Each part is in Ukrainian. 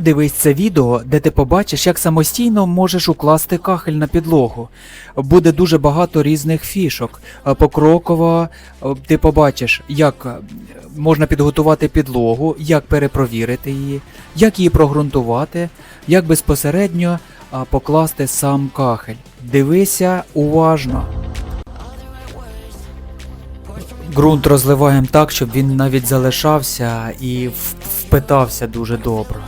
Дивись це відео, де ти побачиш, як самостійно можеш укласти кахель на підлогу. Буде дуже багато різних фішок. Е, Покроково е, ти побачиш, як е, можна підготувати підлогу, як перепровірити її, як її прогрунтувати, як безпосередньо покласти сам кахель. Дивися уважно. Ґрунт розливаємо так, щоб він навіть залишався і впитався дуже добре.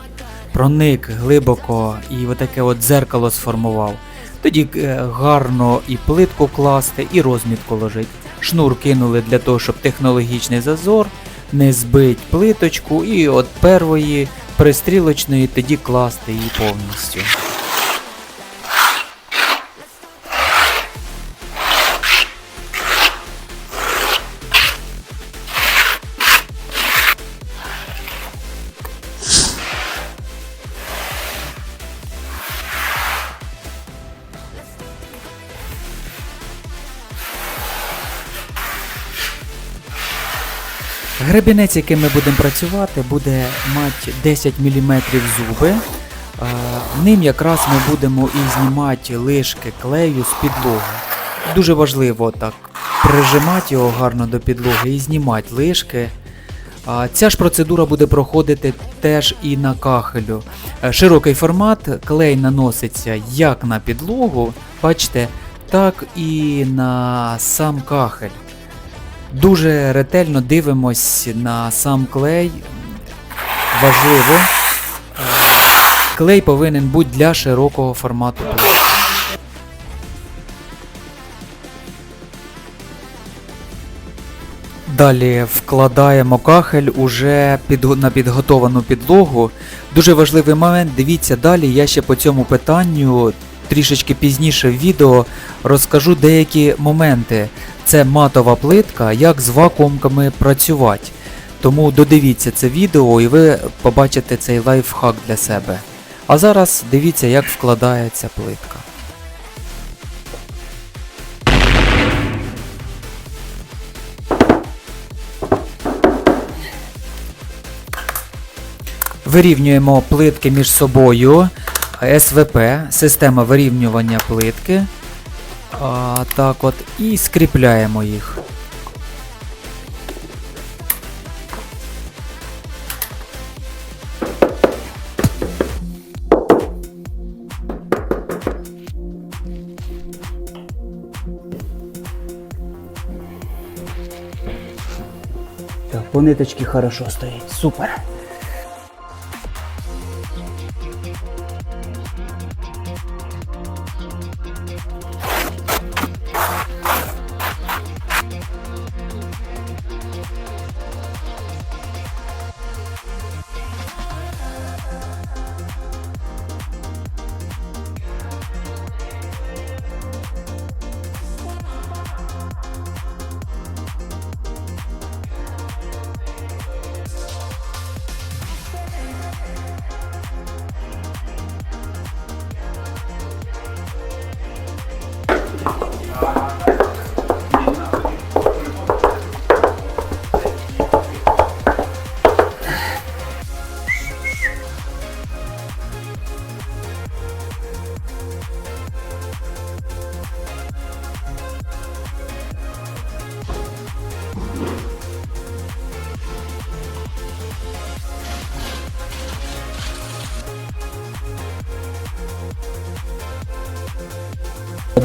Проник глибоко і отаке от дзеркало сформував. Тоді е, гарно і плитку класти, і розмітку ложить. Шнур кинули для того, щоб технологічний зазор не збить плиточку, і от первої пристрілочної тоді класти її повністю. Гребінець, яким ми будемо працювати, буде мати 10 мм зуби. Ним якраз ми будемо і знімати лишки клею з підлоги. Дуже важливо так прижимати його гарно до підлоги і знімати лишки. Ця ж процедура буде проходити теж і на кахелю. Е, Широкий формат, клей наноситься як на підлогу, бачите, так і на сам кахель. Дуже ретельно дивимось на сам клей. Важливо. Е, Клей повинен бути для широкого формату. Далі вкладаємо кахель уже під, на підготовану підлогу. Дуже важливий момент. Дивіться далі. Я ще по цьому питанню трішечки пізніше в відео розкажу деякі моменти. Це матова плитка, як з вакуумками працювати. Тому додивіться це відео і ви побачите цей лайфхак для себе. А зараз дивіться, як вкладається плитка. Вирівнюємо плитки між собою. СВП, система вирівнювання плитки. А, так от, і скріпляємо їх. По ниточці хорошо стоїть. Супер.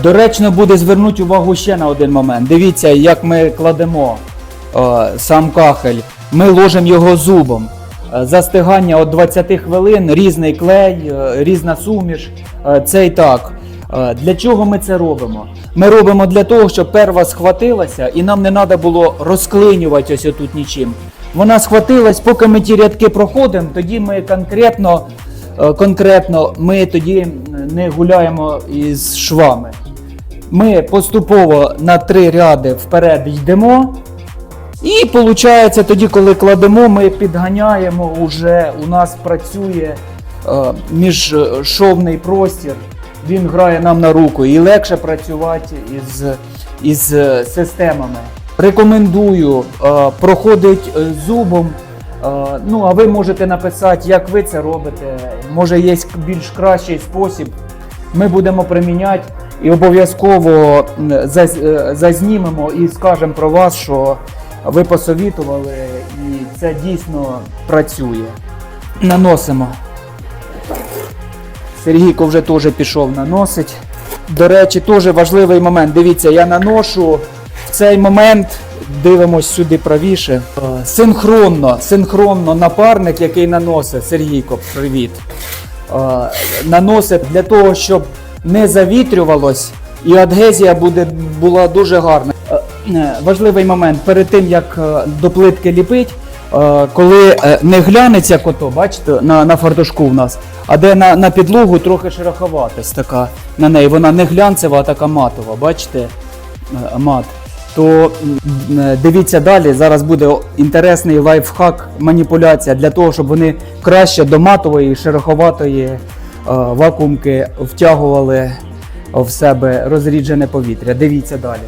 Доречно буде звернути увагу ще на один момент. Дивіться, як ми кладемо е, сам кахель. Ми ложимо його зубом. Е, Застигання от 20 хвилин, різний клей, е, різна суміш. Це і так. Для чого ми це робимо? Ми робимо для того, щоб перва схватилася, і нам не треба було розклинювати ось тут нічим. Вона схватилась, поки ми ті рядки проходимо, тоді ми конкретно, конкретно ми тоді не гуляємо із швами. Ми поступово на три ряди вперед йдемо. І виходить, тоді, коли кладемо, ми підганяємо уже, у нас працює е, міжшовний простір, він грає нам на руку і легше працювати із, із е, системами. Рекомендую е, проходить е, зубом Е, Ну, а ви можете написати, як ви це робите. Може, є більш кращий спосіб. Ми будемо приміняти і обов'язково е, зазнімемо і скажемо про вас, що ви посовітували, і це дійсно працює. Наносимо. Сергійко вже теж пішов наносить. До речі, теж важливий момент. Дивіться, я наношу в цей момент. Дивимось сюди правіше. Синхронно, синхронно напарник, який наносить, Сергійко, привіт. Наносить для того, щоб не завітрювалось, і адгезія буде, була дуже гарна. Е, е, Важливий момент перед тим, як е, до плитки ліпить, коли не глянеться кото, бачите, на, на фартушку в нас, а де на, на підлогу трохи шероховатись така на неї. Вона не глянцева, а така матова, бачите? Мат. То дивіться далі. Зараз буде інтересний лайфхак, маніпуляція для того, щоб вони краще до матової, шероховатої вакуумки втягували в себе розріджене повітря. Дивіться далі.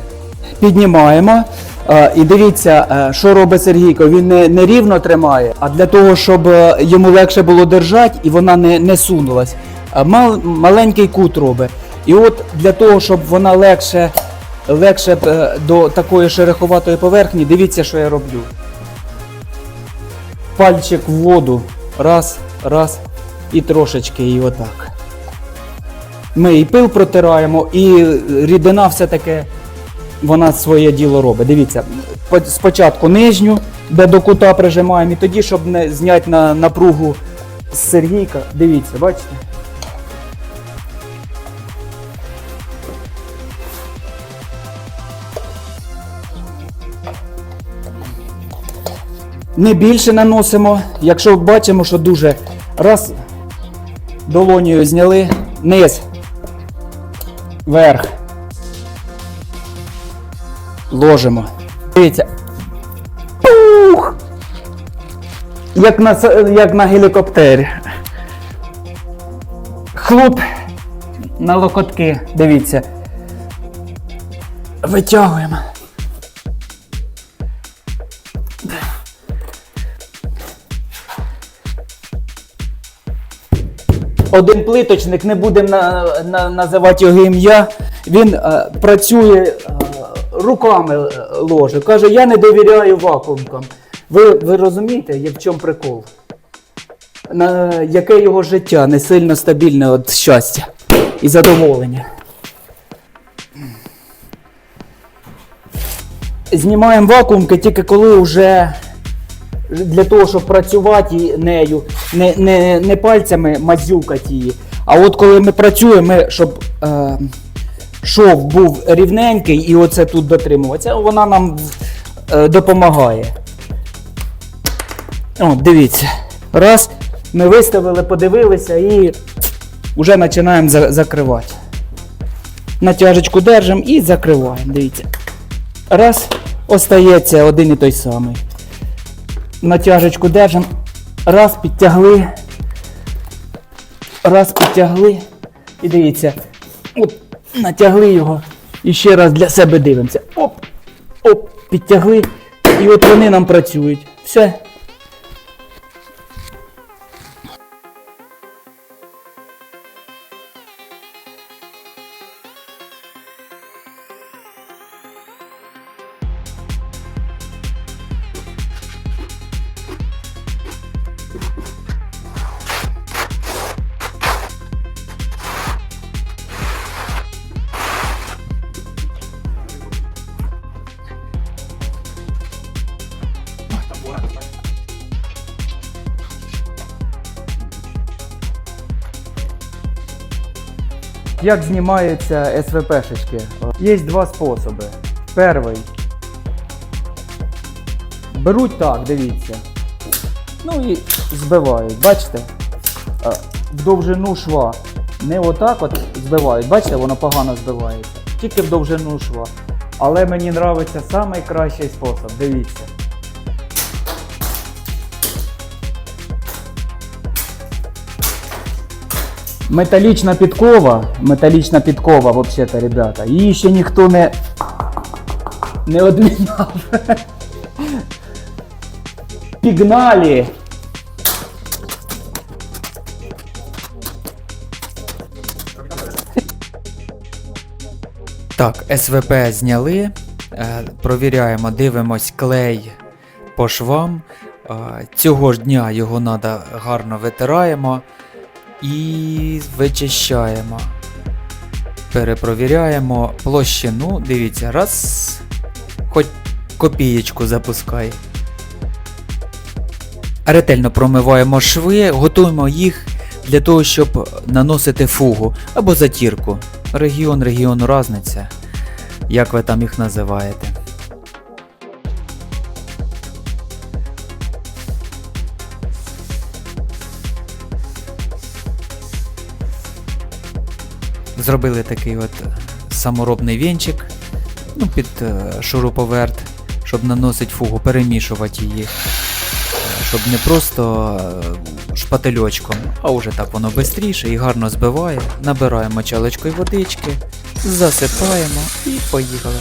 Піднімаємо. е, І дивіться, е, що робить Сергійко. Він не, не рівно тримає, а для того, щоб е, йому легше було держати і вона не, не сунулась. е, Мал, маленький кут робить. І от для того, щоб вона легше, легше е, до такої шероховатої поверхні, дивіться, що я роблю. Пальчик в воду. Раз, раз. І трошечки її отак. Ми і пил протираємо, і рідина все-таки вона своє діло робить. Дивіться, спочатку нижню, де до кута прижимаємо, і тоді, щоб не зняти на напругу з Сергійка. Дивіться, бачите? Не більше наносимо, якщо бачимо, що дуже раз долонію зняли, низ, верх. Ложимо. Дивіться. Пух! Як на, як на гелікоптері. Хлоп на локотки. Дивіться. Витягуємо. Один плиточник, не будемо на, на, називати його ім'я. Він е, працює е, руками е, ложе. Каже, я не довіряю вакуумкам. Ви, ви розумієте, в чому прикол? На, яке його життя не сильно стабільне від щастя і задоволення. Знімаємо вакуумки тільки коли вже для того, щоб працювати нею, не, не, не пальцями мазюкати її. А от коли ми працюємо, щоб е, шов був рівненький і оце тут дотримуватися, вона нам е, допомагає. О, дивіться. Раз, ми виставили, подивилися і вже починаємо за- закривати. Натяжечку держимо і закриваємо. Дивіться. Раз, остається один і той самий натяжечку держимо. Раз підтягли. Раз підтягли. І дивіться. оп, натягли його. І ще раз для себе дивимося. Оп! Оп! Підтягли. І от вони нам працюють. Все. Як знімаються СВПшечки? Є два способи. Перший. Беруть так, дивіться. Ну і збивають, бачите? Е, В довжину шва. Не отак от збивають, бачите, воно погано збивається. Тільки в довжину шва. Але мені подобається найкращий спосіб. Дивіться. Металічна підкова, металічна підкова, взагалі, ребята, її ще ніхто не, не одміняв. Пігнали! Так, СВП зняли. е, Провіряємо, дивимось клей по швам. Е, Цього ж дня його треба гарно витираємо і вичищаємо. Перепровіряємо площину. Дивіться, раз. Хоч копієчку запускай. Ретельно промиваємо шви, готуємо їх для того, щоб наносити фугу або затірку. Регіон регіону разниця, як ви там їх називаєте. Зробили такий от саморобний вінчик ну, під е, шуруповерт, щоб наносити фугу, перемішувати її. Е, Щоб не просто е, шпательочком, а вже так воно швидше і гарно збиває. Набираємо чалочкою водички, засипаємо і поїхали.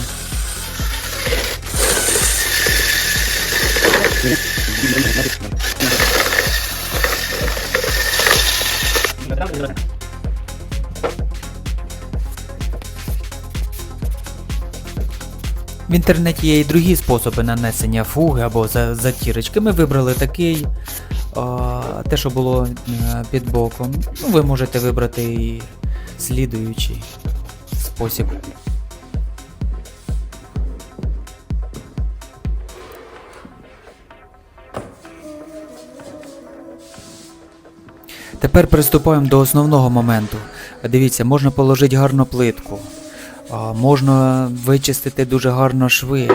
В інтернеті є і другі способи нанесення фуги або за- затірочки. Ми вибрали такий, те, що було е, під боком. Ну, ви можете вибрати і слідуючий спосіб. Тепер приступаємо до основного моменту. Дивіться, можна положити гарну плитку, можна вичистити дуже гарно шви.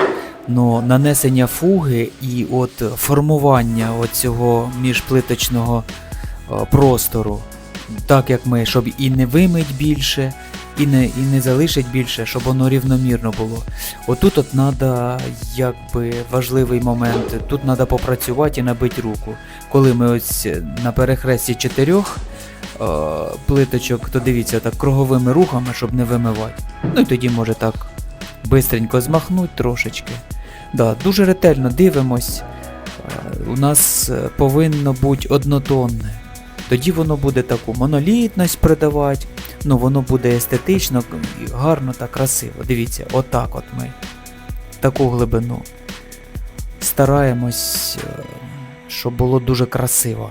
Но нанесення фуги і от формування цього міжплиточного простору, так як ми, щоб і не вимить більше, і не, і не залишить більше, щоб воно рівномірно було. Отут от треба, якби важливий момент, тут треба попрацювати і набити руку. Коли ми ось на перехресті чотирьох плиточок, то дивіться так круговими рухами, щоб не вимивати. Ну і тоді може так бистренько змахнуть трошечки. Да, дуже ретельно дивимось. Е, У нас е, повинно бути однотонне. Тоді воно буде таку монолітність придавати, ну воно буде естетично, гарно та красиво. Дивіться, отак от ми. Таку глибину. Стараємось, е, щоб було дуже красиво.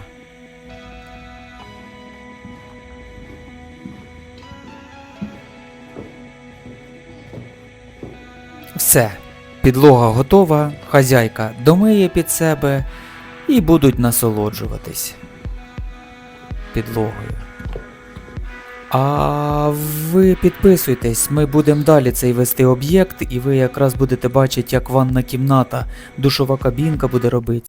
Все, підлога готова, хазяйка домиє під себе і будуть насолоджуватись підлогою. А ви підписуйтесь, ми будемо далі цей вести об'єкт, і ви якраз будете бачити, як ванна кімната, душова кабінка буде робити.